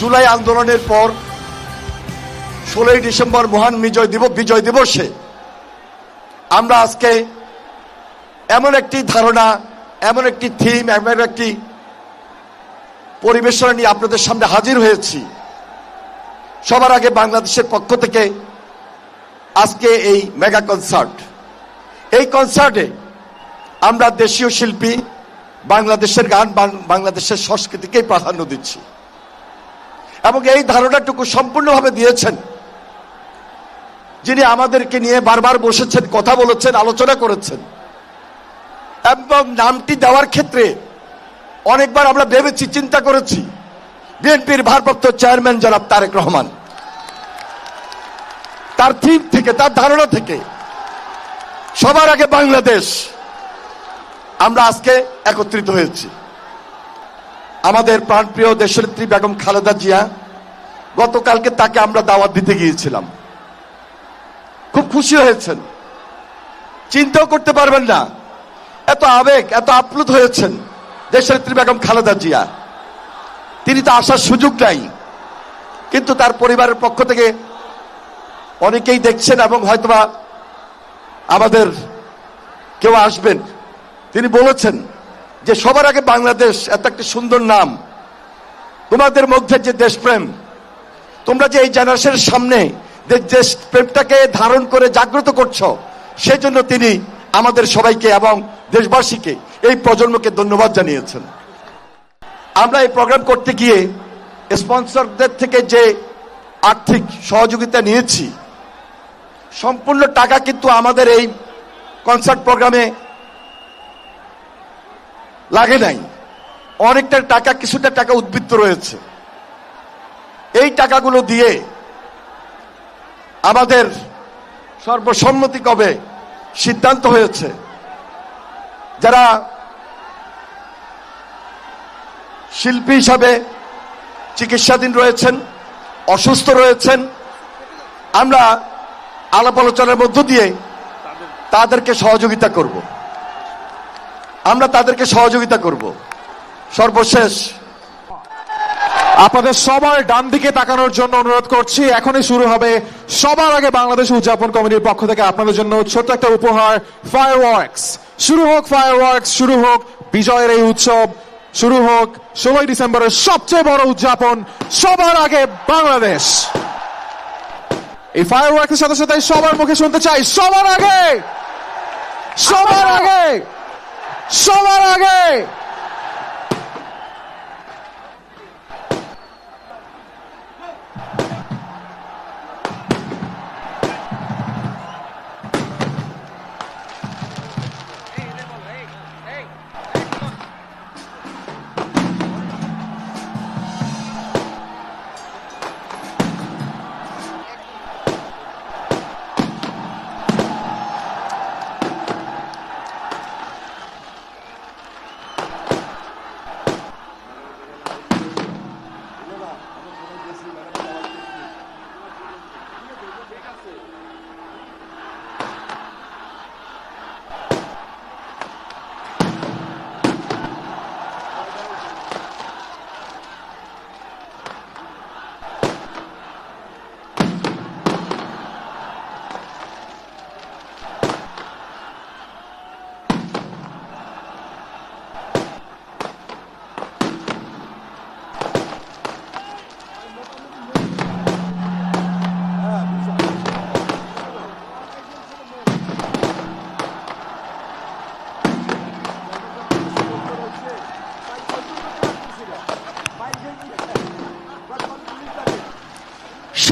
জুলাই আন্দোলনের পর ষোলোই ডিসেম্বর মহান বিজয় দিবস বিজয় দিবসে আমরা আজকে এমন একটি ধারণা, এমন একটি থিম এমন একটি পরিবেশনা নিয়ে আপনাদের সামনে হাজির হয়েছি। সবার আগে বাংলাদেশের পক্ষ থেকে আজকে এই মেগা কনসার্ট। এই কনসার্টে আমরা দেশীয় শিল্পী, বাংলাদেশের গান বাংলাদেশের সংস্কৃতিকেই প্রাধান্য দিচ্ছি। এবং এই ধারণাটুকু সম্পূর্ণভাবে দিয়েছেন। যিনি আমাদেরকে নিয়ে বারবার বসেছেন, কথা বলেছেন, আলোচনা করেছেন। এবং নামটি দেওয়ার ক্ষেত্রে অনেকবার আমরা ভেবেছি, চিন্তা করেছি। বিএনপির ভারপ্রাপ্ত চেয়ারম্যান জনাব তারেক রহমান। তার থিম থেকে, তার ধারণা থেকে সবার আগে বাংলাদেশ। আমরা আজকে একত্রিত হয়েছি। আমাদের প্রাণপ্রিয় দেশনেত্রী বেগম খালেদা জিয়া, গতকালকে তাকে আমরা দাওয়াত দিতে গিয়েছিলাম। খুব খুশি হয়েছেন। চিন্তাও করতে পারবেন না। এত আবেগ, এত আপ্লুত হয়েছেন দেশনেত্রী বেগম খালেদা জিয়া। তিনি তো আসার সুযোগ নাই। কিন্তু তার পরিবারের পক্ষ থেকে অনেকেই দেখছেন এবং হয়তোবা আমাদের কেউ আসবেন। তিনি বলেছেন যে সবার আগে বাংলাদেশ এত একটি সুন্দর নাম। তোমাদের মধ্যে যে দেশপ্রেম, তোমরা যে এই জেনারেশনের সামনে দেশপ্রেমটাকে ধারণ করে জাগ্রত করছ সেই জন্য তিনি আমাদের সবাইকে এবং দেশবাসীকে এই প্রজন্মকে ধন্যবাদ জানিয়েছেন। আমরা এই প্রোগ্রাম করতে গিয়ে স্পন্সরদের থেকে যে আর্থিক সহযোগিতা নিয়েছি, সম্পূর্ণ টাকা কিন্তু আমাদের এই কনসার্ট প্রোগ্রামে লাগে নাই। অনেকটা টাকা, কিছুটা টাকা উদ্বৃত্ত রয়েছে। এই টাকাগুলো দিয়ে আমাদের সর্বসম্মতি কবে সিদ্ধান্ত হয়েছে? যারা শিল্পী হিসাবে চিকিৎসাধীন রয়েছেন, অসুস্থ রয়েছেন, আমরা আলাপ আলোচনার মধ্য দিয়ে তাদেরকে সহযোগিতা করব। আমরা তাদেরকে সহযোগিতা করব। সর্বশেষ। আপনাদের সবার ডান দিকে তাকানোর জন্য অনুরোধ করছি, এখনই শুরু হবে সবার আগে বাংলাদেশ উদযাপন কমিটির পক্ষ থেকে আপনাদের জন্য ছোট্ট একটা উপহার ফায়ারওয়ার্কস শুরু হোক ফায়ারওয়ার্কস শুরু হোক বিজয়ের এই উৎসব, শুরু হোক ষোলোই ডিসেম্বরের সবচেয়ে বড় উদযাপন, সবার আগে বাংলাদেশ। এই ফায়ারওয়ার্কসের সাথে সাথে সবার মুখে শুনতে চাই, সবার আগে! সবার আগে! সবার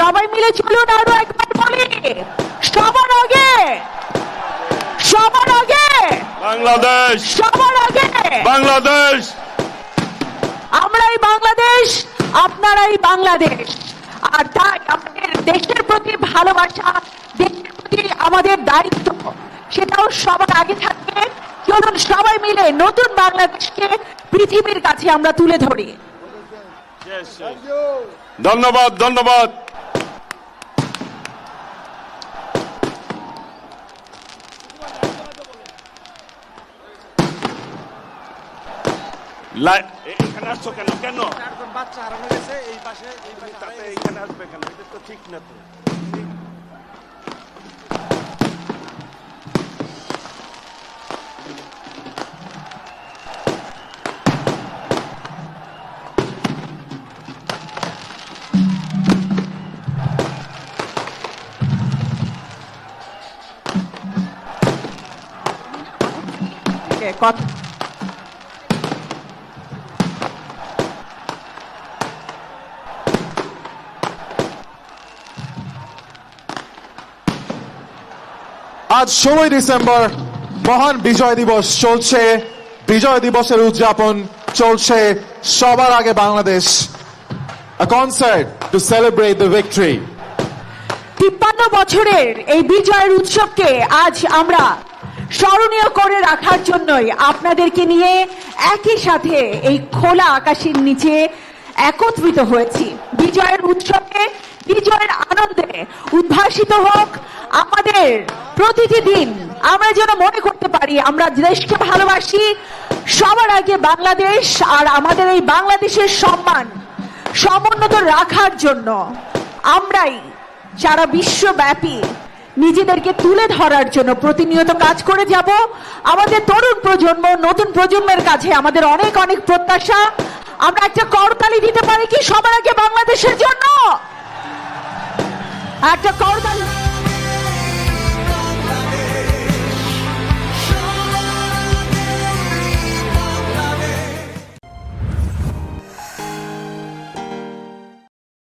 সবাই মিলে চলুন আরও একবার বলি। সবার আগে সবার আগে বাংলাদেশ। সবার আগে। বাংলাদেশ। আমরাই বাংলাদেশ আপনারাই বাংলাদেশ। আর তাই আমাদের দেশের প্রতি ভালোবাসা দেশের প্রতি আমাদের দায়িত্ব সেটাও সবার আগে থাকবে। চলুন সবাই মিলে নতুন বাংলাদেশকে পৃথিবীর কাছে আমরা তুলে ধরি। ধন্যবাদ ধন্যবাদ। আসছো কেন কেন চারজন বাচ্চা হারানো গেছে এই পাশে এই পাশে তাতে এইখানে আসবে কেন এটা তো ঠিক না তো কথা আজ ষোলোই ডিসেম্বর মহান বিজয় দিবস চলছে। বিজয় দিবসের উদযাপন চলছে সবার আগে Bangladesh. Concert to celebrate the victory তিপ্পান্ন বছরের এই বিজয়ের উৎসবকে আজ আমরা স্মরণীয় করে রাখার জন্যই আপনাদেরকে নিয়ে একই সাথে এই খোলা আকাশের নিচে একত্রিত হয়েছি। বিজয়ের উৎসবে বিজয়ের আনন্দে উদ্ভাসিত হোক আমাদের প্রতিটি দিন। আমরা যেন মনে করতে পারি, আমরা দেশকে ভালোবাসি, সবার আগে বাংলাদেশ আর আমাদের এই বাংলাদেশের সম্মান সমুন্নত রাখার জন্য আমরাই সারা বিশ্বব্যাপী নিজেদেরকে তুলে ধরার জন্য প্রতিনিয়ত কাজ করে যাব। আমাদের তরুণ প্রজন্ম, নতুন প্রজন্মের কাছে আমাদের অনেক অনেক প্রত্যাশা। আমরা একটা করতালি দিতে পারি কি সবার আগে বাংলাদেশের জন্য? একটা করতালি